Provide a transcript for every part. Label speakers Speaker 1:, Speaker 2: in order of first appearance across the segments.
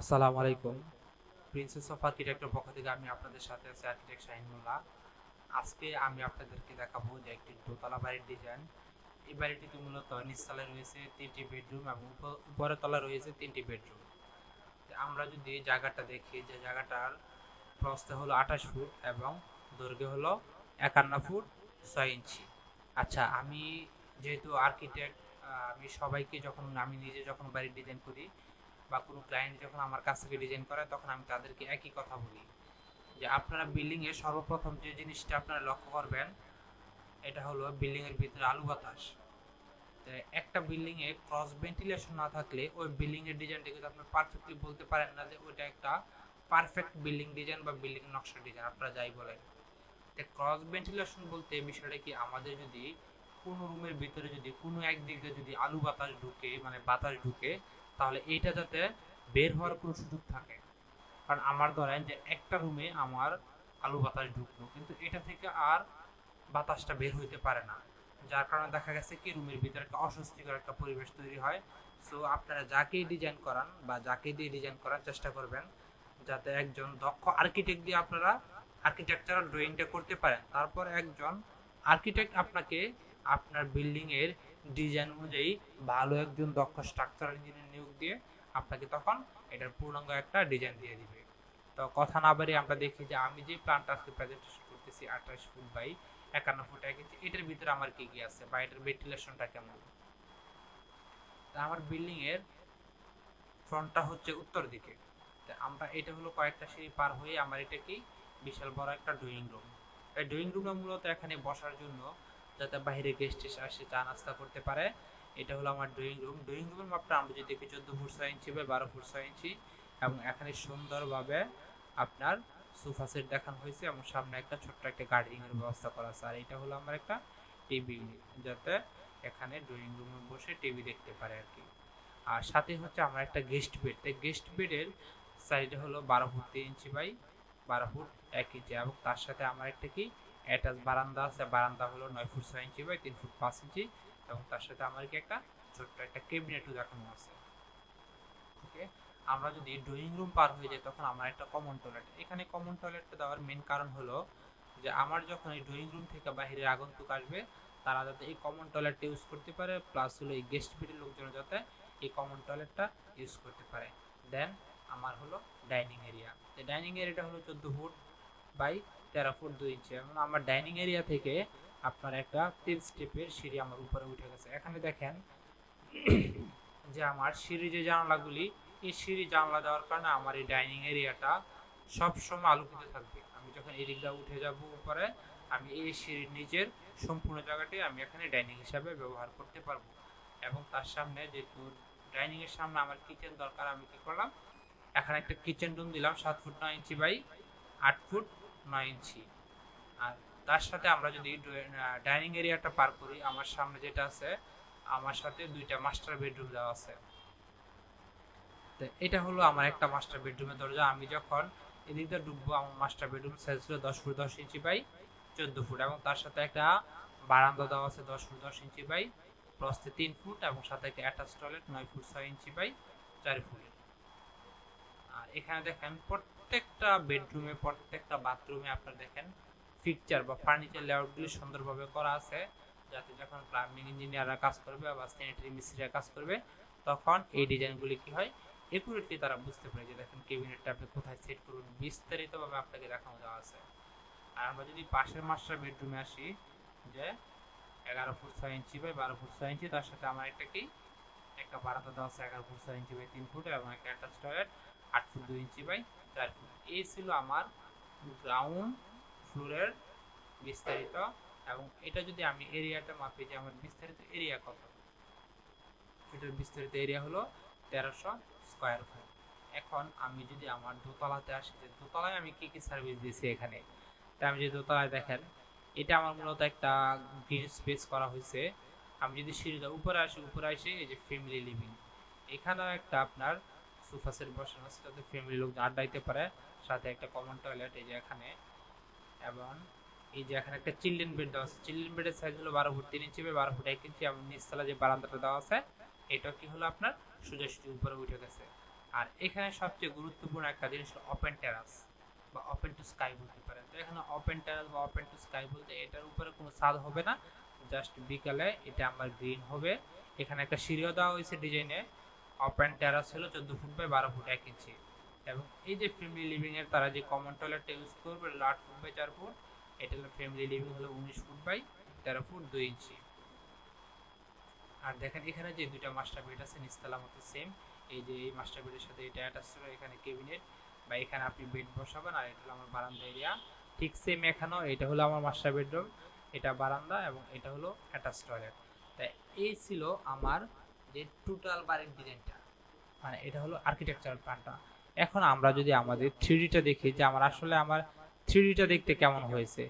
Speaker 1: আসসালামু আলাইকুম। Princess of আর্কিটেক্টের পক্ষ থেকে আমি আপনাদের সাথে আছি আর্কিটেক্ট শাহিনুল্লাহ। আজকে আমি আপনাদেরকে দেখাবো যে একটি দোতলা বাড়ির ডিজাইন এই বাড়িটিতে মূলত নিচতলায় রয়েছে তিনটি বেডরুম এবং উপরের তলা রয়েছে তিনটি বেডরুম আমরা যদি জায়গাটা দেখি, যে জায়গাটার প্রস্থ হলো আঠাশ ফুট এবং দৈর্ঘ্য হলো একান্ন ফুট ছয় ইঞ্চি। আচ্ছা আমি যেহেতু আর্কিটেক্ট আমি সবাইকে যখন, আমি নিজে যখন বাড়ির ডিজাইন করি বা কোনো ক্লায়েন্ট যখন আমার কাছ থেকে ডিজাইন করে, তখন আমি তাদেরকে একই কথা বলি যে আপনারা বিল্ডিং এ সর্বপ্রথম যে জিনিসটা আপনারা লক্ষ্য করবেন, এটা হলো বিল্ডিং এর ভিতরে আলু বাতাস। একটা বিল্ডিং এ ক্রস ভেন্টিলেশন না থাকলে ওই বিল্ডিং এর ডিজাইনটা কিন্তু আপনি পারফেক্টলি বলতে পারেন না যে ওইটা একটা পারফেক্ট বিল্ডিং ডিজাইন বা বিল্ডিং নকশা ডিজাইন আপনারা যাই বলেন। তো ক্রস ভেন্টিলেশন বলতে বিষয়টা কি, আমাদের যদি কোনো রুমের ভিতরে যদি কোনো একদিক দিয়ে যদি আলু বাতাস ঢুকে মানে বাতাস ঢুকে তাহলে এইটা যাতে বের হওয়ার কোনো সুযোগ থাকে। কারণ আমার ধরেন যে একটা রুমে আমার আলু বাতাস ঢুকলো, কিন্তু এটা থেকে আর বাতাসটা বের হইতে পারে না। যার কারণে দেখা গেছে কি রুমের ভিতরে একটা অস্বস্তিকর একটা পরিবেশ তৈরি হয়। সো আপনারা যাকেই ডিজাইন করান বা যাকে দিয়ে ডিজাইন করার চেষ্টা করবেন, যাতে একজন দক্ষ আর্কিটেক্ট দিয়ে আপনারা আর্কিটেকচারাল ড্রয়িংটা করতে পারেন। তারপর একজন আর্কিটেক্ট আপনাকে আপনার বিল্ডিং এর ডিজাইন অনুযায়ী ভালো একজন দক্ষ স্ট্রাকচারাল ইঞ্জিনিয়ার নিয়োগ দিয়ে আপনাকে তখন এটার পূর্ণাঙ্গ একটা ডিজাইন দিয়ে দিবে। তো কথা না বাড়িয়ে আমরা দেখি যে আমি যে প্ল্যানটা আজকে প্রেজেন্টেশন করতেছি আঠাশ ফুট বাই একান্ন ফুট এক ইঞ্চি এটার ভিতরে আমার কি কি আছে বা এটার ভেন্টিলেশনটা কেমন? তা আমার বিল্ডিং এর ফ্রন্টটা হচ্ছে উত্তর দিকে। তা আমরা, এটা হলো কয়েকটা সিঁড়ি পার হয়ে আমার এটা কি বিশাল বড় একটা ড্রয়িং রুম এই ড্রয়িং রুমটা মূলত এখানে বসার জন্য যাতে বাইরে গেস্ট আসে, চা নাস্তা করতে পারে। এটা হলো আমার ড্রয়িং রুম ড্রয়িং রুমের মাপটা আমরা যদি দেখি, চোদ্দ ফুট ছয় ইঞ্চি বা বারো ফুট ছয় ইঞ্চি। এবং এখানে সুন্দরভাবে আপনার সোফা সেট দেখানো হয়েছে এবং সামনে একটা ছোট্ট একটা গার্ডেনিং এর ব্যবস্থা করা আছে। আর এটা হলো আমার একটা টিভি যাতে এখানে ড্রয়িং রুমে বসে টিভি দেখতে পারে আর কি। আর সাথে হচ্ছে আমার একটা গেস্ট বেড তাই গেস্ট বেডের সাইডে হলো বারো ফুট তিন ইঞ্চি বাই বারো ফুট এক ইঞ্চি। এবং তার সাথে আমার একটা কি অ্যাটাচ বারান্দা আছে, বারান্দা হলো নয় ফুট ছয় ইঞ্চি বাই তিন ফুট পাঁচ ইঞ্চি। এবং তার সাথে আমার কি একটা ছোট্ট একটা ক্যাবিনেটও দেখানো আছে। ওকে? আমরা যদি ড্রয়িং রুম পার হয়ে যাই, তখন আমার একটা কমন টয়লেট এখানে কমন টয়লেটটা দেওয়ার মেন কারণ হলো যে, আমার যখন এই ড্রয়িং রুম থেকে বাইরের আগন্তুক আসবে, তারা যাতে এই কমন টয়লেটটা ইউজ করতে পারে প্লাস হলো এই গেস্ট বেডের লোকজন যাতে এই কমন টয়লেটটা ইউজ করতে পারে। দেন আমার হলো ডাইনিং এরিয়া ডাইনিং এরিয়াটা হলো চোদ্দ ফুট বাই তেরো ফুট দুই ইঞ্চি এবং আমার ডাইনিং এরিয়া থেকে আপনার একটা তিন স্টেপের সিঁড়ি আমার উপরে উঠে গেছে। এখানে দেখেন যে আমার সিঁড়ি যে জানালাগুলি, এই সিঁড়ি জানলা দেওয়ার কারণে আমার এই ডাইনিং এরিয়াটা সব সময় আলোকিত থাকবে। আমি যখন এদিক দিয়ে উঠে যাব উপরে, আমি এই সিঁড়ির নিচের সম্পূর্ণ জায়গাটি আমি এখানে ডাইনিং হিসাবে ব্যবহার করতে পারব। এবং তার সামনে যেহেতু ডাইনিং এর সামনে আমার কিচেন দরকার, আমি কি করলাম? এখানে একটা কিচেন রুম দিলাম, সাত ফুট নয় ইঞ্চি বাই আট ফুট। নয় ইঞ্চি আর তার সাথে আমরা যদি ডাইনিং এরিয়াটা পার করি, আমার সামনে যেটা আছে, আমার সাথে দুইটা মাস্টার বেডরুম দেওয়া আছে। তো এটা হলো আমার একটা মাস্টার বেডরুমের দরজা। আমি যখন এদিক দিয়ে ঢুকবো, আমার মাস্টার বেডরুম সাইজ ছিল দশ ফুট দশ ইঞ্চি বাই চোদ্দ ফুট এবং তার সাথে একটা বারান্দা দেওয়া আছে দশ ফুট দশ ইঞ্চি বাই প্রস্থে তিন ফুট এবং সাথে একটা অ্যাটাচ টয়লেট নয় ফুট ছয় ইঞ্চি বাই চার ফুট। আর এখানে দেখেন প্রত্যেকটা বেডরুমে প্রত্যেকটা বাথরুমে আপনার দেখেন পিকচার বা ফার্নিচার লেআউটগুলি সুন্দরভাবে করা আছে, যাতে যখন প্লাম্বিং ইঞ্জিনিয়াররা কাজ করবে বা স্যানিটারি মিস্ত্রিরা কাজ করবে, তখন এই ডিজাইনগুলি কি হয়? একুরেটলি তারা বুঝতে পারে যে দেখেন কেবিনেটটা আপনি কোথায় সেট করুন বিস্তারিতভাবে আপনাকে দেখানো দেওয়া আছে। আর আমরা যদি পাশের মাস্টার বেডরুমে আসি, যে এগারো ফুট ছয় ইঞ্চি বাই বারো ফুট ছয় ইঞ্চি, তার সাথে আমার একটা কি? একটা বারান্দা দেওয়া আছে এগারো ফুট ছয় ইঞ্চি বাই তিন ফুট এবং একটা অ্যাটাচ টয়লেট আট ফুট দুই ইঞ্চি বাই চার ফুট। এই ছিল আমার গ্রাউন্ড ফ্লোরের বিস্তারিত এবং এটা যদি আমি এরিয়াটা মাপি যে আমার বিস্তারিত এরিয়া কত? এটার বিস্তারিত এরিয়া হলো তেরোশো স্কোয়ার ফুট এখন আমি যদি আমার দোতলাতে আসি, যে দোতলায় আমি কি কি সার্ভিস দিয়েছি এখানে? তা আমি যদি দোতলায় দেখেন, এটা আমার মূলত একটা গ্রিন স্পেস করা হয়েছে। আমি যদি সিঁড়িটা উপরে আসি উপরে আসি, এই যে ফ্যামিলি লিভিং এখানেও একটা আপনার সোফা সেট বসানো আছে যাতে ফ্যামিলি লোক আড্ডাইতে পারে। সাথে একটা কমন টয়লেট এই যে এখানে। এবং এই যে এখানে একটা চিলড্রেন বেড দেওয়া আছে। চিলড্রেন বেডের সাইজ হলো বারো ফুট, তিন ইঞ্চি বা বারো ফুট এক ইঞ্চি এবং নিচতলা যে বারান্দাটা দেওয়া আছে, এটা কি হলো আপনার সোজাসুজি উপরে উঠে গেছে। আর এখানে সবচেয়ে গুরুত্বপূর্ণ একটা জিনিস হলো ওপেন টেরাস বা ওপেন টু স্কাই বলতে পারেন তো এখানে ওপেন টেরাস বা ওপেন টু স্কাই বলতে এটার উপরে কোনো ছাদ হবে না। জাস্ট বিকালে এটা আমার গ্রিন হবে। এখানে একটা সিঁড়িও দেওয়া হয়েছে ডিজাইনে ওপেন টেরাস হলো চোদ্দ ফুট বাই বারো ফুট, এক ইঞ্চি এবং এই যে ফ্যামিলি লিভিং এর তারা যে কমন টয়লেটটা ইউজ করবে আট ফুট বাই চার ফুট এটা হলো ফ্যামিলি লিভিং হলো উনিশ ফুট বাই তেরো ফুট, দুই ইঞ্চি আর দেখেন এখানে যে দুইটা মাস্টার বেড আছে নিচতলা মতো সেম এই যে এই মাস্টার বেডের সাথে এটা অ্যাটাচ ছিল, এখানে কেবিনেট বা এখানে আপনি বেড বসাবেন, আর এটা হলো আমার বারান্দা এরিয়া ঠিক সেম এখানেও এটা হলো আমার মাস্টার বেডরুম এটা বারান্দা এবং এটা হলো অ্যাটাচ টয়লেট তাই এই ছিল আমার যে টোটাল বাড়ির ডিজাইনটা মানে এটা হলো আর্কিটেকচারাল প্ল্যানটা এখন আমরা যদি আমাদের থ্রিডিটা দেখি যে আমার আসলে আমার থ্রিডিটা দেখতে কেমন হয়েছে,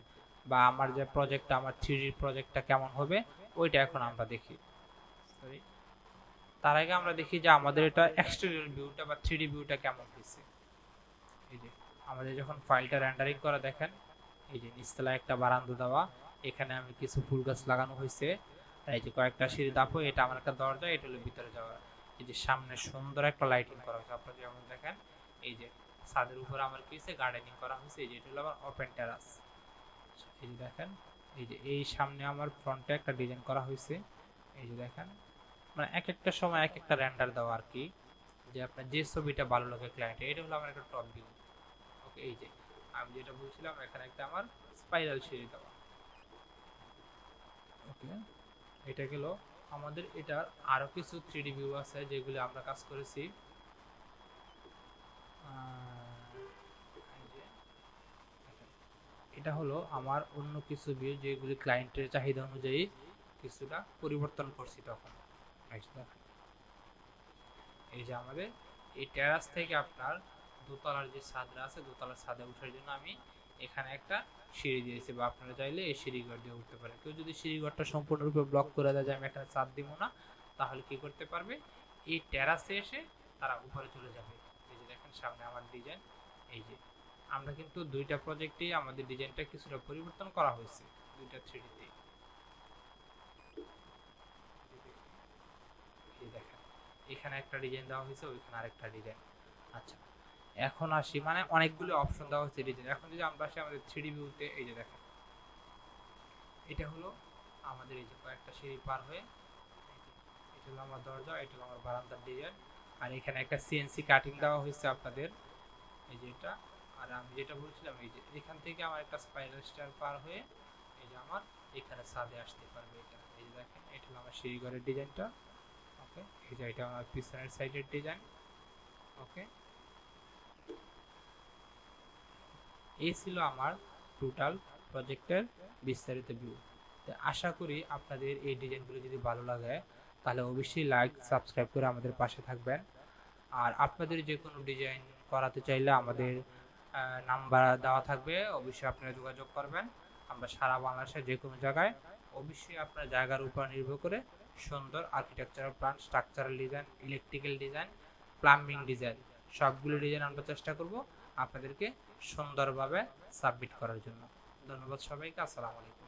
Speaker 1: বা আমার যে প্রজেক্টটা আমার থ্রিডি প্রজেক্টটা কেমন হবে, ওইটা এখন আমরা দেখি। সরি তার আগে আমরা দেখি যে আমাদের এটা এক্সটেরিয়র ভিউটা বা থ্রিডি ভিউটা কেমন হয়েছে। এই যে, আমাদের যখন ফাইলটা রেন্ডারিং করা দেখেন, এই যে নিচতলায় একটা বারান্দা দেওয়া, এখানে আমি কিছু ফুল গাছ লাগানো হয়েছে। এই যে কয়েকটা সিঁড়ি দাপো এটা আমার একটা দরজা, এটা হলো ভিতরে যাওয়ার এই যে সামনে সুন্দর একটা লাইটিং করা হয়েছে। আপনারা যেমন দেখেন, এই যে ছাদের উপরে আমার কি হয়েছে? গার্ডেনিং করা হয়েছে। এই যে এটা হলো আমার ওপেন টেরাস এই যে দেখেন, এই যে এই সামনে আমার ফ্রন্টে একটা ডিজাইন করা হয়েছে। এই যে দেখেন মানে এক একটা সময় এক একটা রেন্ডার দেওয়া আর কি। যে আপনার যে ছবিটা ভালো লাগে ক্লায়েন্টের এটা হলো আমার একটা টপ ভিউ ওকে এই যে আমি যেটা বলছিলাম, এখানে একটা আমার স্পাইরাল সিঁড়ি দেওয়া। ওকে এটা গেল। আমাদের এটার আরও কিছু থ্রিডি ভিউ আছে যেগুলো আমরা কাজ করেছি। এটা হলো আমার অন্য কিছু ভিউ যেগুলি ক্লায়েন্টের চাহিদা অনুযায়ী কিছুটা পরিবর্তন করছি তখন। এই যে এই যে আমাদের এই টেরাস থেকে আপনার দোতলার যে ছাদরা আছে দোতলার ছাদে ওঠার জন্য আমি এখানে একটা সিঁড়ি দিয়েছে, বা আপনারা চাইলে এই সিঁড়িঘর দিয়ে উঠতে পারেন। কেউ যদি সিঁড়িঘরটা সম্পূর্ণরূপে ব্লক করে দেয় যে আমি এখানে ছাদ দিব না, তাহলে কি করতে পারবে? এই টেরাসে এসে তারা উপরে চলে যাবে। এই যে দেখেন সামনে আমার ডিজাইন এই যে। আমরা কিন্তু দুইটা প্রজেক্টেই আমাদের ডিজাইনটা কিছুটা পরিবর্তন করা হয়েছে, দুইটা থ্রিডিতে দেখেন, এখানে একটা ডিজাইন দেওয়া হয়েছে, ওইখানে আরেকটা ডিজাইন আচ্ছা এখন আসি মানে অনেকগুলো অপশন দেওয়া হচ্ছে ডিজাইন এখন যদি আমরা আসি আমাদের থ্রি ভিউতে এই যে দেখেন। এটা হলো আমাদের এই যে কয়েকটা সিঁড়ি পার হয়ে, এটা হলো আমার দরজা, এটা হলো আমার বারান্দার ডিজাইন আর এখানে একটা সিএনসি কাটিং দেওয়া হয়েছে আপনাদের, এই যে এটা। আর আমি যেটা বলছিলাম, এই যে এখান থেকে আমার একটা স্পাইরাল স্টার পার হয়ে, এই যে আমার এখানে ছাদে আসতে পারবে এটা। এই যে দেখেন, এটা হলো আমার সিঁড়িঘরের ডিজাইনটা ওকে এই যে এটা আমার পিছনের সাইডের ডিজাইন ওকে এই ছিল আমার টোটাল প্রজেক্টের বিস্তারিত ভিউ তো আশা করি আপনাদের এই ডিজাইনগুলো যদি ভালো লাগে, তাহলে অবশ্যই লাইক সাবস্ক্রাইব করে আমাদের পাশে থাকবেন। আর আপনাদের যে কোনো ডিজাইন করাতে চাইলে আমাদের নাম্বার দেওয়া থাকবে, অবশ্যই আপনারা যোগাযোগ করবেন। আমরা সারা বাংলাদেশের যে কোনো জায়গায় অবশ্যই আপনার জায়গার উপর নির্ভর করে সুন্দর architectural plan structural design electrical design plumbing design সবগুলো ডিজাইন আমরা চেষ্টা করব। আপনাদেরকে সুন্দরভাবে সাবমিট করার জন্য। ধন্যবাদ সবাইকে আসসালামু আলাইকুম।